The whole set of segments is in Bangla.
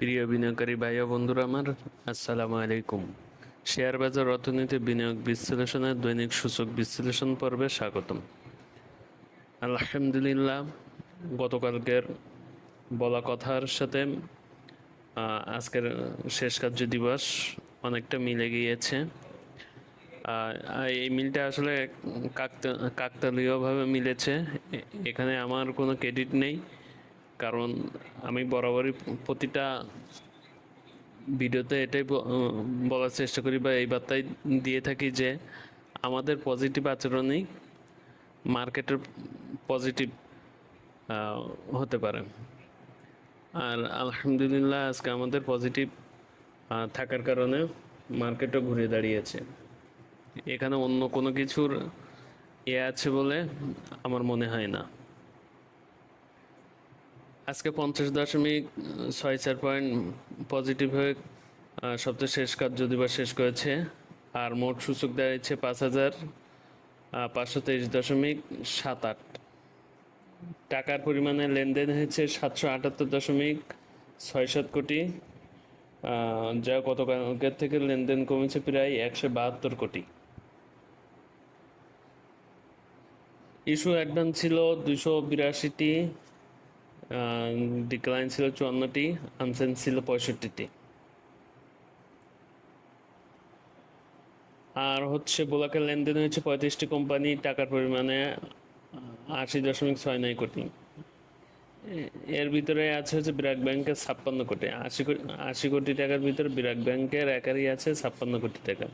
প্রিয় বিনিয়োগকারী ভাই ও বন্ধুরা আমার, আসসালামু আলাইকুম। শেয়ার বাজার অর্থনীতি বিনিয়োগ বিশ্লেষণের দৈনিক সূচক বিশ্লেষণ পর্বে স্বাগতম। আলহামদুলিল্লাহ, গতকালকের বলা কথার সাথে আজকের শেষ কার্য দিবস অনেকটা মিলে গিয়েছে। এই মিলটা আসলে কাকতা, কাকতালীয়ভাবে মিলেছে। এখানে আমার কোনো ক্রেডিট নেই। কারণ আমি বরাবরই প্রতিটা ভিডিওতে এটাই বলার চেষ্টা করি বা এই বার্তাই দিয়ে থাকি যে আমাদের পজিটিভ আচরণই মার্কেটের পজিটিভ হতে পারে। আর আলহামদুলিল্লাহ আজকে আমাদের পজিটিভ থাকার কারণে মার্কেটও ঘুরে দাঁড়িয়েছে। এখানে অন্য কোনো কিছুর এ আছে বলে আমার মনে হয় না। আজকে পঞ্চাশ দশমিক ছয় চার পয়েন্ট পজিটিভ হয়ে সবচেয়ে শেষ কার্য দিবস শেষ করেছে, আর মোট সূচক দাঁড়িয়েছে পাঁচ হাজার পাঁচশো তেইশ দশমিক সাত আট। টাকার পরিমাণে লেনদেন হয়েছে সাতশো আটাত্তর দশমিক ছয় সাত কোটি যা গতকালকের থেকে লেনদেন কমেছে প্রায় একশো বাহাত্তর কোটি। ইস্যু অ্যাডভান্স ছিল দুশো বিরাশিটি ডিক্লাইন ছিল চুয়ান্নটি আনসেন্স ছিল পঁয়ষট্টিটি। আর হচ্ছে বোলাকের লেনদেন হয়েছে পঁয়ত্রিশটি কোম্পানি, টাকার পরিমাণে আশি দশমিক ছয় নয় কোটি। এর ভিতরে আছে হচ্ছে বিরাট ব্যাংকের ছাপ্পান্ন কোটি। আশি কোটি আশি কোটি টাকার ভিতরে বিরাট ব্যাংকের একারই আছে ছাপ্পান্ন কোটি টাকা।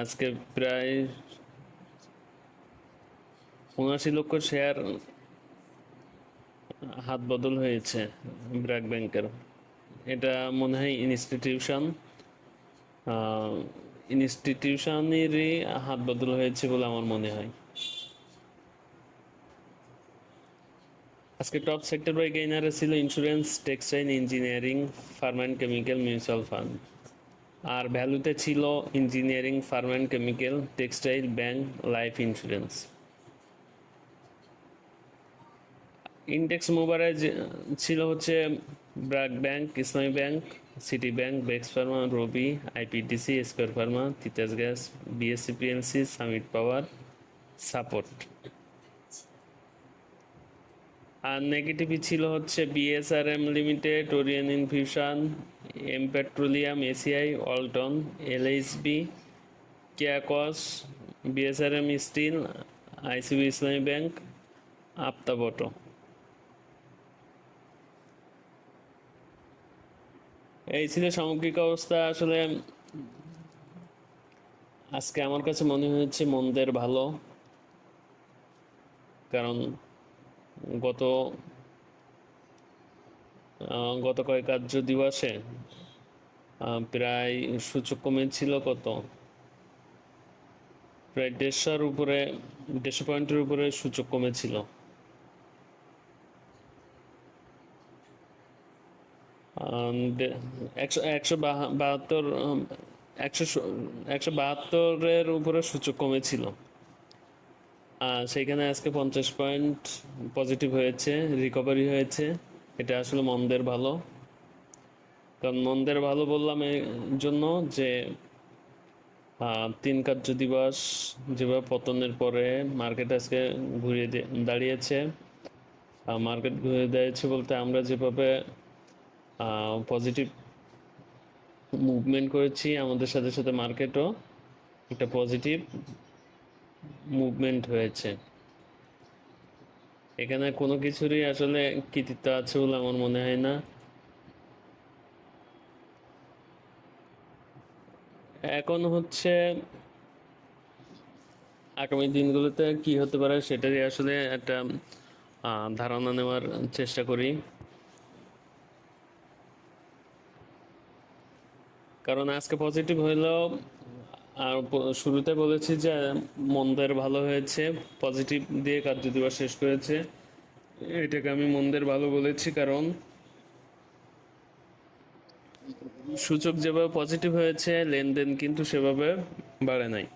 আজকে প্রায় উনআশি লক্ষ শেয়ার হাত বদল হয়েছে ব্র্যাক ব্যাংকের। এটা মনে হয় ইনস্টিটিউশন ইনস্টিটিউশনেরই হাত বদল হয়েছে বলে আমার মনে হয়। আজকে টপ সেক্টর বাই গেইনারে ছিল insurance textile engineering pharm and chemical mutual fund আর ভ্যালুতে ছিল engineering pharm and chemical textile bank life insurance index মোবারে যে- ছিল হচ্ছে BRAC bank, Islami bank, city bank, বেক্স pharma, Robi, IPDC, square pharma, Titas gas BSC PLC summit power, support. আর নেগেটিভই ছিল হচ্ছে BSRM limited, Orion infusion, M petroleum, ACI, অল্টন, LHB, কেয়াকস, BSRM steel, ICB Islami bank আপ্তাবটো এই ছিল সামগ্রিক অবস্থা আসলে আজকে আমার কাছে মনে হয়েছে মন্দের ভালো। কারণ গত গত কয়েক কার্য দিবসে প্রায় সূচক কমেছিল কত? প্রায় দেড়শোর উপরে, দেড়শো পয়েন্টের উপরে সূচক কমেছিল আম, দে- একশো একশো বাহা- বাহাত্তর একশো একশো বাহাত্তরের উপরে সূচক কমেছিল। সেইখানে আজকে পঞ্চাশ পয়েন্ট পজিটিভ হয়েছে রিকভারি হয়েছে। এটা আসলে মন্দের ভালো। কারণ মন্দের ভালো বললাম এই জন্য যে তিন কার্য দিবস যেভাবে পতনের পরে মার্কেট আজকে ঘুরিয়ে দাঁড়িয়েছে। মার্কেট ঘুরে দাঁড়িয়েছে বলতে আমরা যেভাবে পজিটিভ মুভমেন্ট করেছি, আমাদের সাথে সাথে মার্কেটও একটা পজিটিভ মুভমেন্ট হয়েছে। এখানে কোনো কিছুরই আসলে কৃতিত্ব আছে বলে আমার মনে হয় না। এখন হচ্ছে আগামী দিনগুলোতে কি হতে পারে সেটারই আসলে একটা ধারণা নেওয়ার চেষ্টা করি। কারণ আজকে পজিটিভ হইলেও আর শুরুতে বলেছি যে মন্দের ভালো হয়েছে পজিটিভ দিয়ে কার্য দিবস শেষ করেছে। এটাকে আমি মন্দের ভালো বলেছি কারণ সূচক যেভাবে পজিটিভ হয়েছে, লেনদেন কিন্তু সেভাবে বাড়ে নাই।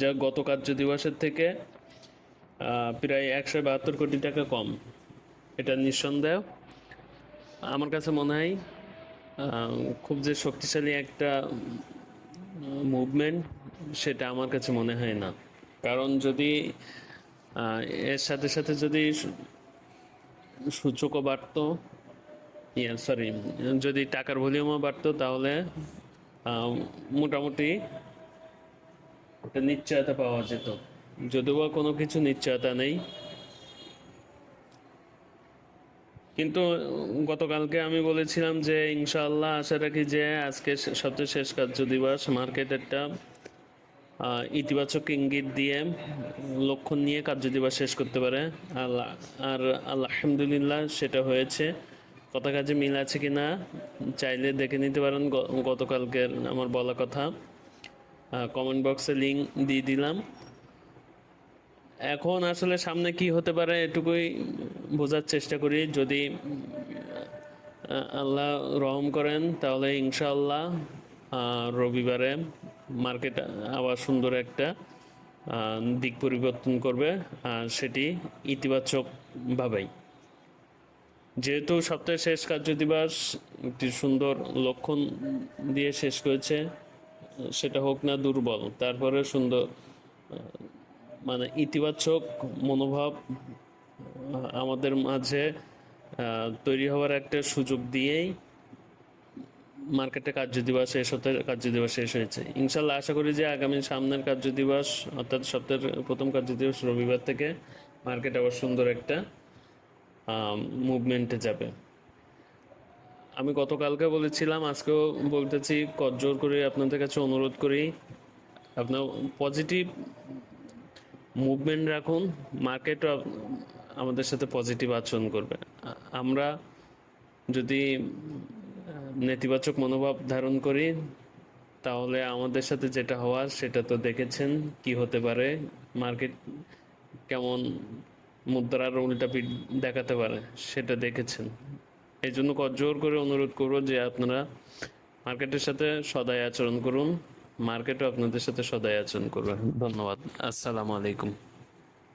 যা গত কার্য দিবসের থেকে প্রায় একশো বাহাত্তর কোটি টাকা কম। এটা নিঃসন্দেহ। আমার কাছে মনে হয় খুব যে শক্তিশালী একটা মুভমেন্ট সেটা আমার কাছে মনে হয় না। কারণ যদি এর সাথে সাথে যদি সূচকও বাড়তো, ইয়া সরি যদি টাকার ভলিউমও বাড়তো, তাহলে মোটামুটি একটা নিশ্চয়তা পাওয়া যেত। যদিও কোনো কিছু নিশ্চয়তা নেই কিন্তু গতকালকে আমি বলেছিলাম যে, ইনশাআল্লাহ, আশা রাখি যে, আজকে সবচেয়ে শেষ কার্য দিবস মার্কেট একটা ইতিবাচক ইঙ্গিত দিয়ে লক্ষণ নিয়ে কার্য দিবস শেষ করতে পারে। আল্লাহ, আর আলহামদুলিল্লাহ সেটা হয়েছে। কথা কাজে মিল আছে কি না, চাইলে দেখে নিতে পারেন গতকালকের আমার বলা কথা। কমেন্ট বক্সে লিঙ্ক দিয়ে দিলাম। এখন আসলে সামনে কি হতে পারে এটুকুই বোঝার চেষ্টা করি। যদি আল্লাহ রহম করেন তাহলে ইনশাআল্লাহ আহ, রবিবারে মার্কেট আবার সুন্দর একটা দিক পরিবর্তন করবে আর সেটি ইতিবাচকভাবেই যেহেতু সপ্তাহের শেষ কার্য দিবস একটি সুন্দর লক্ষণ দিয়ে শেষ করেছে সেটা হোক না দুর্বল তারপরে সুন্দর মানে ইতিবাচক মনোভাব আমাদের মাঝে তৈরি হওয়ার একটা সুযোগ দিয়েই মার্কেটে কার্য দিবস এই সপ্তাহের কার্য দিবস শেষ হয়েছে। ইনশাল্লাহ আশা করি যে আগামী সামনের কার্য দিবস, অর্থাৎ সপ্তাহের প্রথম কার্য দিবস রবিবার থেকে মার্কেট আবার সুন্দর একটা মুভমেন্টে যাবে। আমি গতকালকে বলেছিলাম, আজকেও বলতেছি কজোর করে আপনাদের কাছে অনুরোধ করি, আপনার পজিটিভ মুভমেন্ট রাখুন মার্কেটও আমাদের সাথে পজিটিভ আচরণ করবে। আমরা যদি নেতিবাচক মনোভাব ধারণ করি, তাহলে আমাদের সাথে যেটা হওয়ার সেটা তো দেখেছেন, কি হতে পারে মার্কেট কেমন মুদ্রার উল্টা পিঠ দেখাতে পারে, সেটা দেখেছেন। এই জন্য জোর করে অনুরোধ করব যে আপনারা মার্কেটের সাথে সদাই আচরণ করুন। মার্কেটও আপনাদের সাথে সদাই আচরণ করবে। ধন্যবাদ। আসসালামু আলাইকুম।